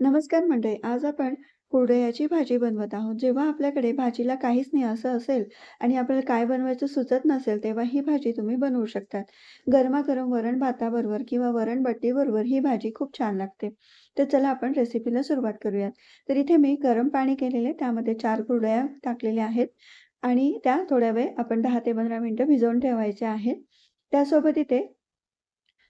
नमस्कार मंडळी. आज आपण कुरडयाची भाजी बनवत आहोत. जेव्हा आपल्याकडे भाजीला काहीच नाही असं असेल आणि आपल्याला काय बनवायचं सुचत नसेल, तेव्हा ही भाजी तुम्ही बनवू शकतात. गरमागरम वरण भाताबरोबर किंवा वरण बट्टीबरोबर ही भाजी खूप छान लागते. तर चला आपण रेसिपीला सुरुवात करूयात. तर इथे मी गरम पाणी केलेले त्यामध्ये चार कुरडया टाकलेल्या आहेत आणि त्या थोड्या वेळ आपण दहा ते 15 मिनिटं भिजवून ठेवायच्या आहेत. त्यासोबत इथे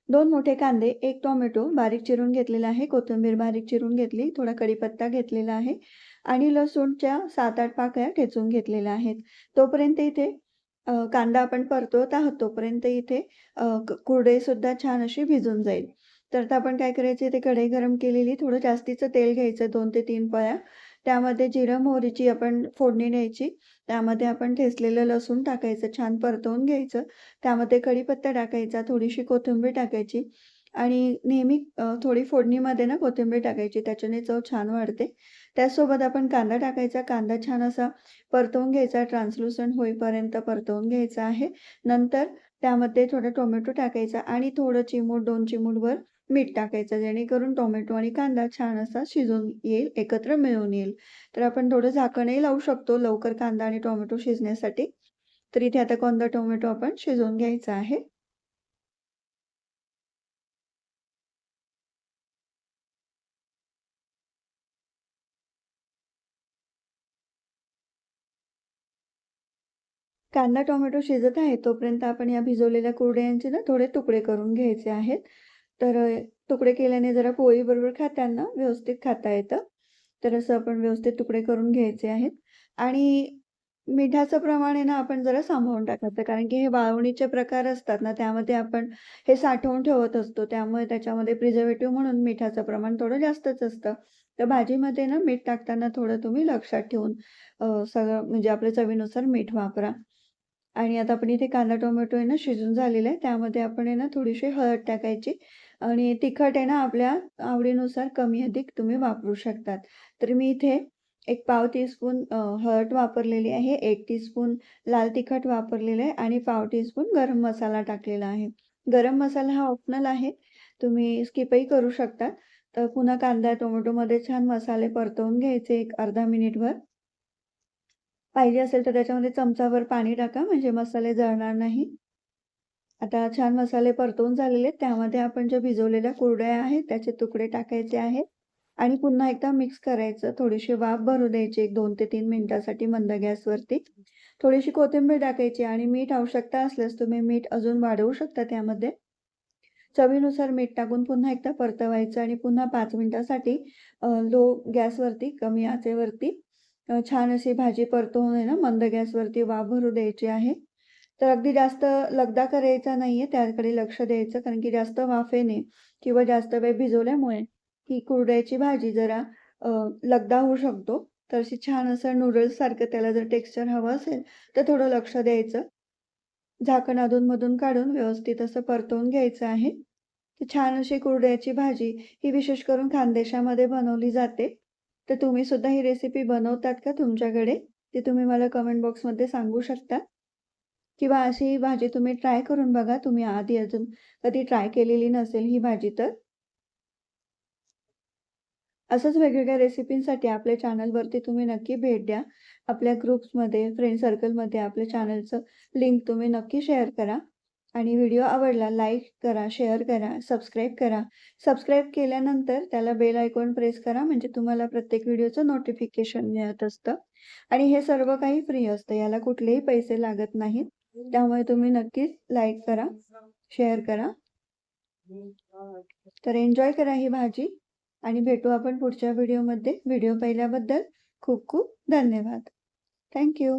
दोन मोठे कांदे, एक टोमॅटो बारीक चिरून घेतलेला आहे, कोथिंबीर बारीक चिरून घेतली, थोडा कढीपत्ता घेतलेला आहे आणि लसूणच्या 7-8 पाकळ्या ठेचून घेतलेल्या आहेत. तोपर्यंत इथे कांदा आपण परतवत आहोत, तोपर्यंत इथे कुरडे सुद्धा छान अशी भिजून जाईल. तर आता आपण काय करायचं इथे कढई गरम केलेली, थोडं जास्तीचं तेल घ्यायचं दोन ते तीन पळ्या. त्यामध्ये जिरं मोहरीची आपण फोडणी द्यायची. त्यामध्ये आपण ठेचलेलं लसूण टाकायचं, छान परतवून घ्यायचं. त्यामध्ये कढीपत्ता टाकायचा, थोडीशी कोथिंबीर टाकायची आणि नेहमी थोडी फोडणीमध्ये ना कोथिंबीर टाकायची, त्याच्याने चव छान वाढते. त्याचसोबत आपण कांदा टाकायचा. कांदा छान असा परतवून घ्यायचा, ट्रान्सलुसंट होईपर्यंत परतवून घ्यायचा आहे. नंतर त्यामध्ये थोडा टोमॅटो टाकायचा आणि थोडं चिमूट दोन चिमूटभर मीठ टाकायचं, जेणेकरून टोमॅटो आणि कांदा छान असा शिजून येईल, एकत्र मिळून येईल. तर आपण थोडं झाकणही लावू शकतो लवकर कांदा आणि टोमॅटो शिजण्यासाठी. तर इथे आता कांदा, टोमॅटो आपण शिजवून घ्यायचा आहे. कांदा, टोमॅटो शिजत आहे, तोपर्यंत आपण या भिजवलेल्या कुरड्यांचे ना थोडे तुकडे करून घ्यायचे आहेत. तर तुकडे केल्याने जरा पोळीबरोबर खाताना व्यवस्थित खाता येतं. तर असं आपण व्यवस्थित तुकडे करून घ्यायचे आहेत आणि मिठाचं प्रमाण आहे ना आपण जरा सांभाळून टाकायचं. कारण की हे वाळवणीचे प्रकार असतात ना, त्यामध्ये आपण हे साठवून ठेवत असतो. त्यामुळे त्याच्यामध्ये प्रिझर्वेटिव्ह म्हणून मिठाचं प्रमाण थोडं जास्तच असतं. तर भाजीमध्ये ना मीठ टाकताना थोडं तुम्ही लक्षात ठेवून सगळं म्हणजे आपल्या चवीनुसार मीठ वापरा. आणि आता आपण इथे कांदा, टोमॅटो आहे ना शिजून झालेला आहे. त्यामध्ये आपण आहे ना थोडीशी हळद टाकायची आणि तिखट आहे ना आपल्या आवडीनुसार कमी-अधिक तुम्ही वापरू शकतात. तर मी इथे एक पाव टीस्पून हळद वापरलेली आहे, एक टीस्पून लाल तिखट वापरलेलं आहे आणि पाव टीस्पून गरम मसाला टाकलेला आहे. गरम मसाला हा ऑप्शनल आहे. तुम्ही स्किपही करू शकता. तर पुन्हा कांदा, टोमॅटोमध्ये छान मसाले परतवून घ्यायचे एक अर्धा मिनिटभर. पाहिजे असेल तर त्याच्यामध्ये चमचाभर पाणी टाका म्हणजे मसाले जळणार नाही. आता छान मसाले परतवून झालेले आहेत. त्यामध्ये आपण ज्या भिजवलेल्या कुरड्या आहेत त्याचे तुकडे टाकायचे आहेत आणि पुन्हा एकदा मिक्स करायचं. थोडीशी वाफ भरू द्यायची एक दोन ते तीन मिनिटासाठी मंद गॅसवरती. थोडीशी कोथिंबीर टाकायची आणि मीठ आवश्यकता असल्यास तुम्ही मीठ अजून वाढवू शकता त्यामध्ये. चवीनुसार मीठ टाकून पुन्हा एकदा परतवायचं आणि पुन्हा पाच मिनिटासाठी लो गॅसवरती, कमी आचेवरती छान अशी भाजी परतवून आहे ना मंद गॅसवरती वाफ भरू द्यायची आहे. तर अगदी जास्त लगदा करायचा नाहीये, त्याकडे लक्ष द्यायचं. कारण की जास्त वाफेने किंवा जास्त वेळ भिजवल्यामुळे ही कुरड्याची भाजी जरा लगदा होऊ शकतो. तर अशी छान असं नूडल्ससारखं त्याला जर टेक्स्चर हवं असेल, तर थोडं लक्ष द्यायचं. झाकण अधून-मधून काढून व्यवस्थित असं परतवून घ्यायचं आहे. छान अशी कुरड्याची भाजी ही विशेष करून खानदेशामध्ये बनवली जाते. तर तुम्ही सुद्धा ही रेसिपी बनवतात का तुमच्याकडे? ते तुम्ही मला कमेंट बॉक्समध्ये सांगू शकता. किंवा अशी ही भाजी तुम्ही ट्राय करून बघा. तुम्ही आधी अजून कधी ट्राय केलेली नसेल ही भाजी तर. असंच वेगवेगळ्या रेसिपींसाठी आपल्या चॅनलवरती तुम्ही नक्की भेट द्या. आपल्या ग्रुप्समध्ये, फ्रेंड सर्कलमध्ये आपल्या चॅनलचं लिंक तुम्ही नक्की शेअर करा आणि व्हिडिओ आवडला लाईक करा, शेअर करा, सबस्क्राईब करा. सबस्क्राईब केल्यानंतर त्याला बेल आयकॉन प्रेस करा म्हणजे तुम्हाला प्रत्येक व्हिडिओचं नोटिफिकेशन मिळत असतं आणि हे सर्व काही फ्री असतं. याला कुठलेही पैसे लागत नाहीत. त्यामुळे तुम्ही नक्कीच लाईक करा, शेअर करा. तर एन्जॉय करा ही भाजी आणि भेटू आपण पुढच्या व्हिडिओमध्ये. व्हिडिओ पाहिल्याबद्दल खूप खूप धन्यवाद. Thank you.